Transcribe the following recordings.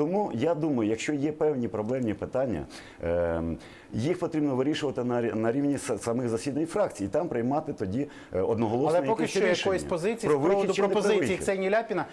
Тому я думаю, якщо є певні проблемні питання, е, їх потрібно вирішувати на, рі- на рівні самих засідань фракцій і там приймати тоді е, одноголосно Але поки що якоїсь позиції з приводу пропозиції. Ксенії Ляпіна,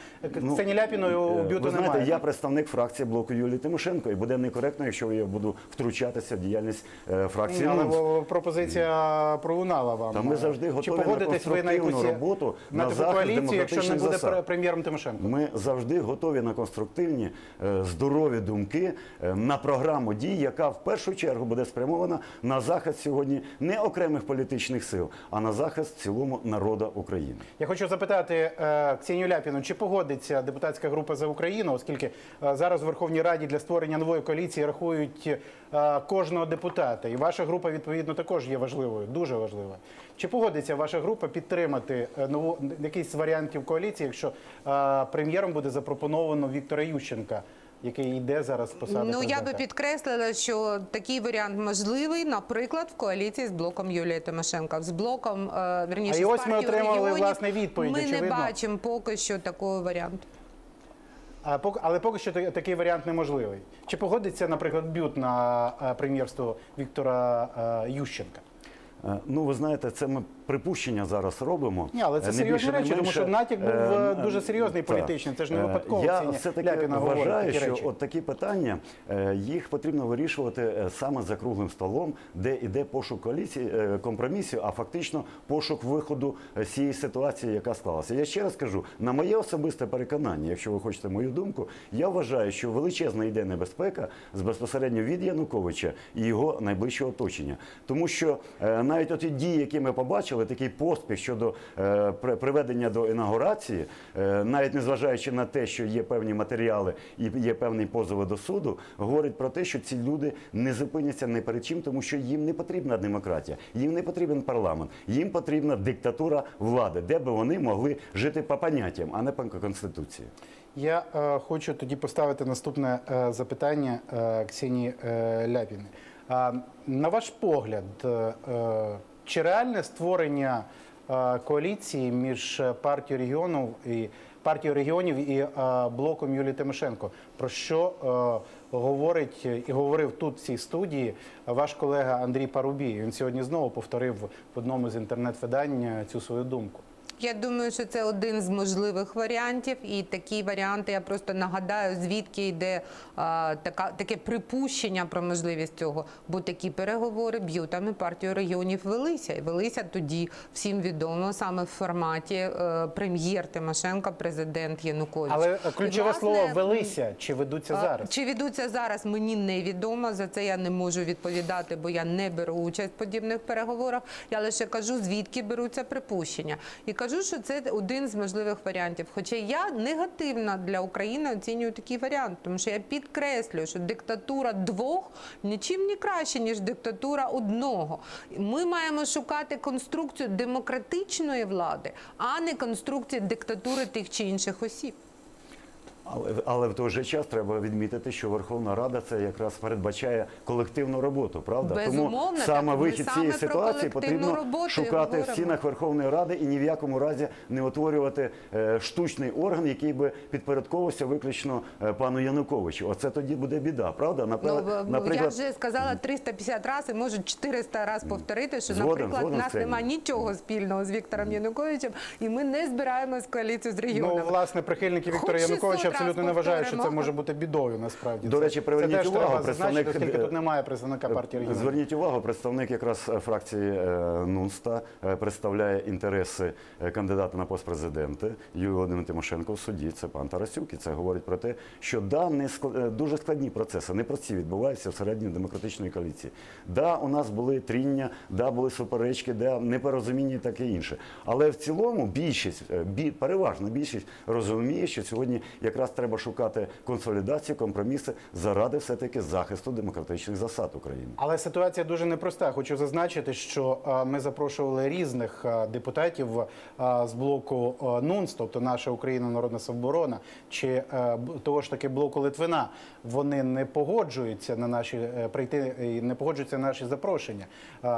Ну, Ксенії Ляпіною у Е, Ви знаєте, немає. я представник фракції блоку Юлії Тимошенко, і буде некоректно, якщо я буду втручатися в діяльність е, фракції. Але пропозиція пролунала вам. Та ми завжди готові на ви на конструктивну роботу, на захист коаліцію, якщо не буде засад. прем'єром Тимошенко? Ми завжди готові на конструктивні, е, здорові думки е, на програму дій, яка в першу чергу буде спрямована на захист сьогодні не окремих політичних сил, а на захист цілому народу України. Я хочу запитати е, Ксенію Ляпіну, чи погодиться депутатська група за Україну, оскільки е, зараз в Верховній Раді для створення нової коаліції рахують кожного депутата, і ваша група відповідно також є важливою, дуже важливою. Чи погодиться ваша група підтримати нову якийсь з варіантів коаліції, якщо прем'єром буде запропоновано Віктора Ющенка, який йде зараз з посади Ну я би підкреслила, що такий варіант можливий, наприклад, в коаліції з блоком Юлії Тимошенка. З блоком е, верніше А і з ось ми отримали, регіонів власне, відповідь, Ми не бачимо поки що такого варіанту. А пок- але поки що такий варіант неможливий. Чи погодиться, наприклад, бют на е, прем'єрство Віктора е, Ющенка? Ну, ви знаєте, це ми припущення зараз робимо. Ні, але це не серйозні речі, тому що натяк був, Е, е, дуже серйозний політичний, це ж не Е, випадково Я Ксенія все-таки вважаю, такі що речі. от такі питання, їх потрібно вирішувати саме за круглим столом, де йде пошук коаліції, компромісів, а фактично пошук виходу з цієї ситуації, яка склалася. Я ще раз кажу, на моє особисте переконання, якщо ви хочете мою думку, я вважаю, що величезна йде небезпека з безпосередньо від Януковича і його найближчого оточення. Тому що навіть оті дії, які ми побачили, такий поспіх щодо е, при- приведення до інаугурації, е, навіть незважаючи на те, що є певні матеріали і є певні позови до суду, говорить про те, що ці люди не зупиняться не перед чим, тому що їм не потрібна демократія, їм не потрібен парламент, їм потрібна диктатура влади, де би вони могли жити по поняттям, а не по конституції. Я е, хочу тоді поставити наступне е, запитання е, Ксенії е, Ляпіни. А, на ваш погляд, е, е, чи реальне створення е, коаліції між партією регіонів і партією регіонів і е, блоком Юлії Тимошенко? Про що е, говорить і говорив тут в цій студії ваш колега Андрій Парубій? Він сьогодні знову повторив в одному з інтернет-видань е, цю свою думку. Я думаю, що це один з можливих варіантів, і такі варіанти я просто нагадаю, звідки йде а, така таке припущення про можливість цього. Бо такі переговори б'ютами партію регіонів велися. І велися тоді всім відомо саме в форматі е, прем'єр Тимошенко, президент Янукович. Але ключове власне, слово велися чи ведуться а, зараз? Чи ведуться зараз, мені невідомо. За це я не можу відповідати, бо я не беру участь в подібних переговорах. Я лише кажу, звідки беруться припущення. І кажу, що це один з можливих варіантів. Хоча я негативно для України оцінюю такий варіант, тому що я підкреслюю, що диктатура двох нічим не краще, ніж диктатура одного. Ми маємо шукати конструкцію демократичної влади, а не конструкцію диктатури тих чи інших осіб. Але, але в той же час треба відмітити, що Верховна Рада це якраз передбачає колективну роботу, правда? Безумовно, Тому саме Ми вихід цієї про ситуації потрібно роботу шукати в стінах Верховної Ради і ні в якому разі не утворювати е, штучний орган, який би підпорядковувався виключно е, пану Януковичу. Оце тоді буде біда, правда? Напе- Ну, я вже сказала 350 разів і можу 400 разів повторити, що, Згоден, наприклад, згоден у нас немає нічого спільного з Віктором Януковичем, і ми не збираємось коаліцію з регіонами. Ну, власне, прихильники Віктора Януковича абсолютно не раз вважають, що це може бути бідою насправді. До речі, приверніть це теж увагу, треба представник- оскільки тут немає представника партії регіонів. Зверніть увагу, представник якраз е, фракції е, НУНСТА е, представляє інтереси е, кандидата на пост президента Юлії Володимира Тимошенко в суді. Це пан Тарасюк. І це говорить про те, що да, не ск- е, дуже складні процеси, непрості відбуваються всередині демократичної коаліції. Да, у нас були тріння, да, були суперечки, да, непорозуміння і таке інше. Але в цілому більшість, е, переважна більшість розуміє, що сьогодні якраз треба шукати консолідацію, компроміси заради все-таки захисту демократичних засад України. Але ситуація дуже непроста. Хочу зазначити, що е, ми запрошували різних е, депутатів е, з блоку НУНС, тобто наша Україна Народна Самооборона, чи того ж таки блоку Литвина. Вони не погоджуються на наші прийти і не погоджуються на наші запрошення,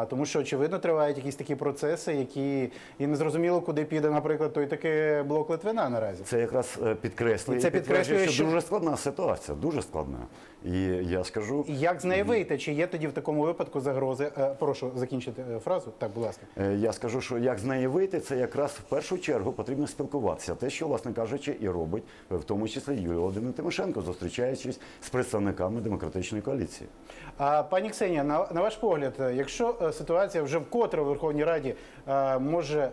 тому що очевидно тривають якісь такі процеси, які і не зрозуміло, куди піде, наприклад, той такий блок Литвина наразі. Це якраз підкреслює це підкреслює, що дуже складна ситуація, дуже складна. І я скажу, Як з неї вийти? Чи є тоді в такому випадку загрози? Е, Прошу закінчити е, фразу. Так, будь ласка. Е, Я скажу, що як з неї вийти, це якраз в першу чергу потрібно спілкуватися. Те, що, власне кажучи, і робить, в тому числі Юлія Володимирівна Тимошенко, зустрічаючись з представниками демократичної коаліції. А пані Ксенія, на, на ваш погляд, якщо ситуація вже вкотре в Верховній Раді може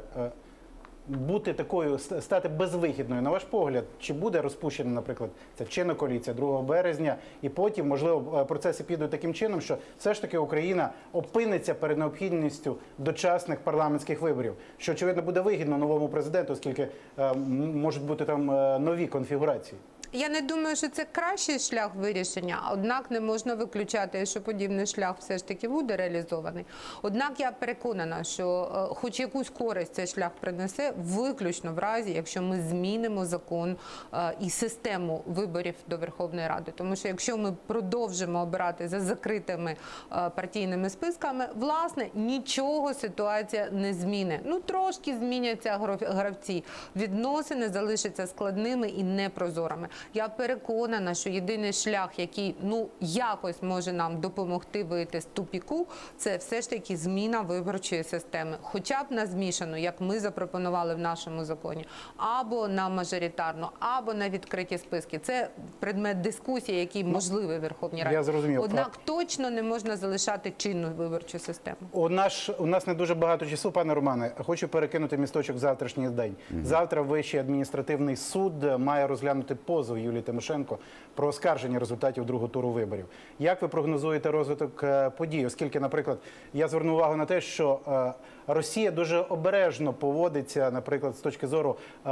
бути такою, стати безвихідною, на ваш погляд, чи буде розпущена, наприклад, ця чинна коаліція 2 березня, і потім, можливо, е, процеси підуть таким чином, що все ж таки Україна опиниться перед необхідністю дочасних парламентських виборів, що очевидно буде вигідно новому президенту, оскільки е, можуть бути там е, нові конфігурації. Я не думаю, що це кращий шлях вирішення, однак не можна виключати, що подібний шлях все ж таки буде реалізований. Однак я переконана, що е, хоч якусь користь цей шлях принесе, виключно в разі, якщо ми змінимо закон е, і систему виборів до Верховної Ради. Тому що якщо ми продовжимо обирати за закритими е, партійними списками, власне нічого ситуація не зміни. Ну трошки зміняться гравці. Відносини залишаться складними і непрозорими. Я переконана, що єдиний шлях, який ну якось може нам допомогти вийти з тупіку, це все ж таки зміна виборчої системи, хоча б на змішану, як ми запропонували в нашому законі, або на мажоритарну, або на відкриті списки. Це предмет дискусії, який можливий в Верховній Раді. я зрозумів. Однак точно не можна залишати чинну виборчу систему. У нас у нас не дуже багато часу, пане Романе. Хочу перекинути місточок в завтрашній день. Завтра Вищий адміністративний суд має розглянути позов Юлії Тимошенко про оскарження результатів другого туру виборів. Як ви прогнозуєте розвиток е, подій? Оскільки, наприклад, я зверну увагу на те, що е, Росія дуже обережно поводиться, наприклад, з точки зору е,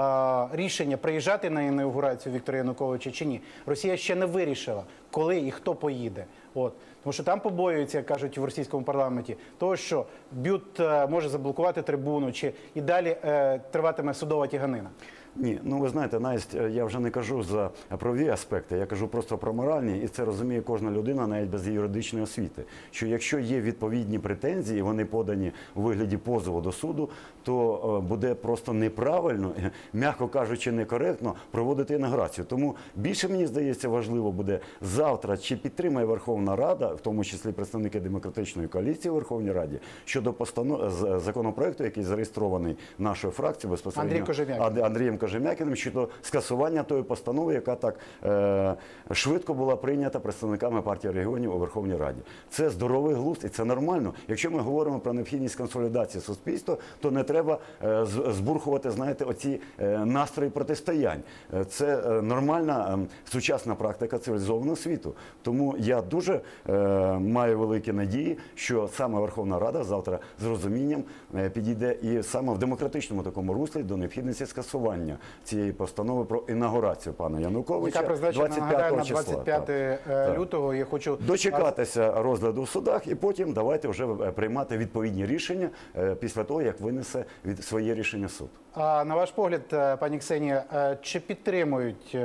рішення приїжджати на інаугурацію Віктора Януковича чи ні. Росія ще не вирішила, коли і хто поїде. От тому, що там побоюються, кажуть в російському парламенті, того, що бют може заблокувати трибуну, чи і далі е, триватиме судова тяганина. Ні, ну ви знаєте, навіть е, я вже не кажу за правові аспекти, я кажу просто про моральні, і це розуміє кожна людина, навіть без юридичної освіти. Що якщо є відповідні претензії, вони подані у вигляді позову до суду, то е, буде просто неправильно, е, м'яко кажучи, некоректно проводити інаугурацію. Тому більше мені здається важливо буде завтра, чи підтримає Верховна Рада, в тому числі представники демократичної коаліції Верховній Раді, щодо постанов законопроекту, який зареєстрований нашою фракцією безпосередньо Андрій Кожем'якін. Андрієм Кожем'якіним щодо скасування тої постанови, яка так е, швидко була прийнята представниками партії регіонів у Верховній Раді. Це здоровий глузд і це нормально. Якщо ми говоримо про необхідність консолідації суспільства, то не треба е, збурхувати, знаєте, оці е, настрої протистоянь. Е, Це е, нормальна е, сучасна практика цивілізованого світу. Тому я дуже е, маю великі надії, що саме Верховна Рада завтра з розумінням е, підійде і саме в демократичному такому руслі до необхідності скасування цієї постанови про інаугурацію пана Януковича Яка призначена нагадаю, на 25 Так. е, Так. лютого. Я хочу Дочекатися розгляду в судах і потім давайте вже е, приймати відповідні рішення е, після того, як винесе від своє рішення суд. А на ваш погляд, пані Ксенія, чи підтримують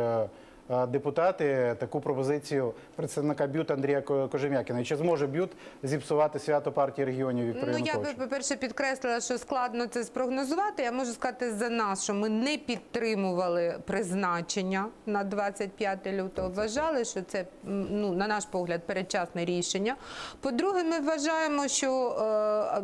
депутати таку пропозицію представника БЮТ Андрія Кожем'якіна? Чи зможе БЮТ зіпсувати свято партії регіонів Віктора Ну я би по-перше підкреслила, що складно це спрогнозувати. Я можу сказати за нас, що ми не підтримували призначення на 25 лютого. Вважали, що це ну на наш погляд передчасне рішення. По-друге, ми вважаємо, що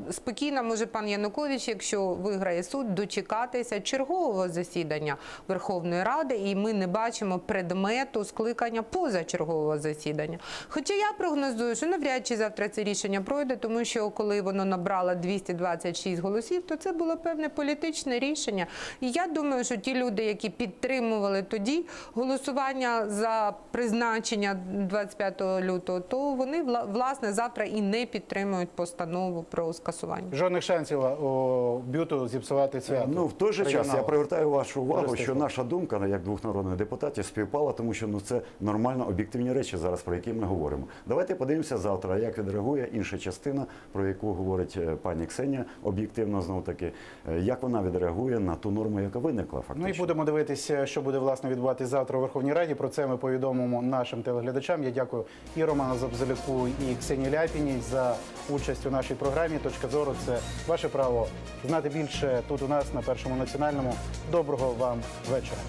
е, спокійно може пан Янукович, якщо виграє суд, дочекатися чергового засідання Верховної Ради, і ми не бачимо предмету скликання позачергового засідання. Хоча я прогнозую, що навряд чи завтра це рішення пройде, тому що коли воно набрало 226 голосів, то це було певне політичне рішення. І я думаю, що ті люди, які підтримували тоді голосування за призначення 25 лютого, то вони вла- власне завтра і не підтримують постанову про скасування. Жодних шансів у БЮТу зіпсувати свято. Ну в той же час я привертаю вашу увагу, що наша думка як двох народних депутатів співпала, тому що ну це нормально об'єктивні речі зараз, про які ми говоримо. Давайте подивимося завтра, як відреагує інша частина, про яку говорить е, пані Ксенія, об'єктивно знов таки, е, як вона відреагує на ту норму, яка виникла фактично. Ну і будемо дивитися, що буде власне відбуватися завтра у Верховній Раді. Про це ми повідомимо нашим телеглядачам. Я дякую і Роману Забзелюку, і Ксенії Ляпіній за участь у нашій програмі. Точка зору це ваше право знати більше тут у нас на першому національному. Доброго вам вечора.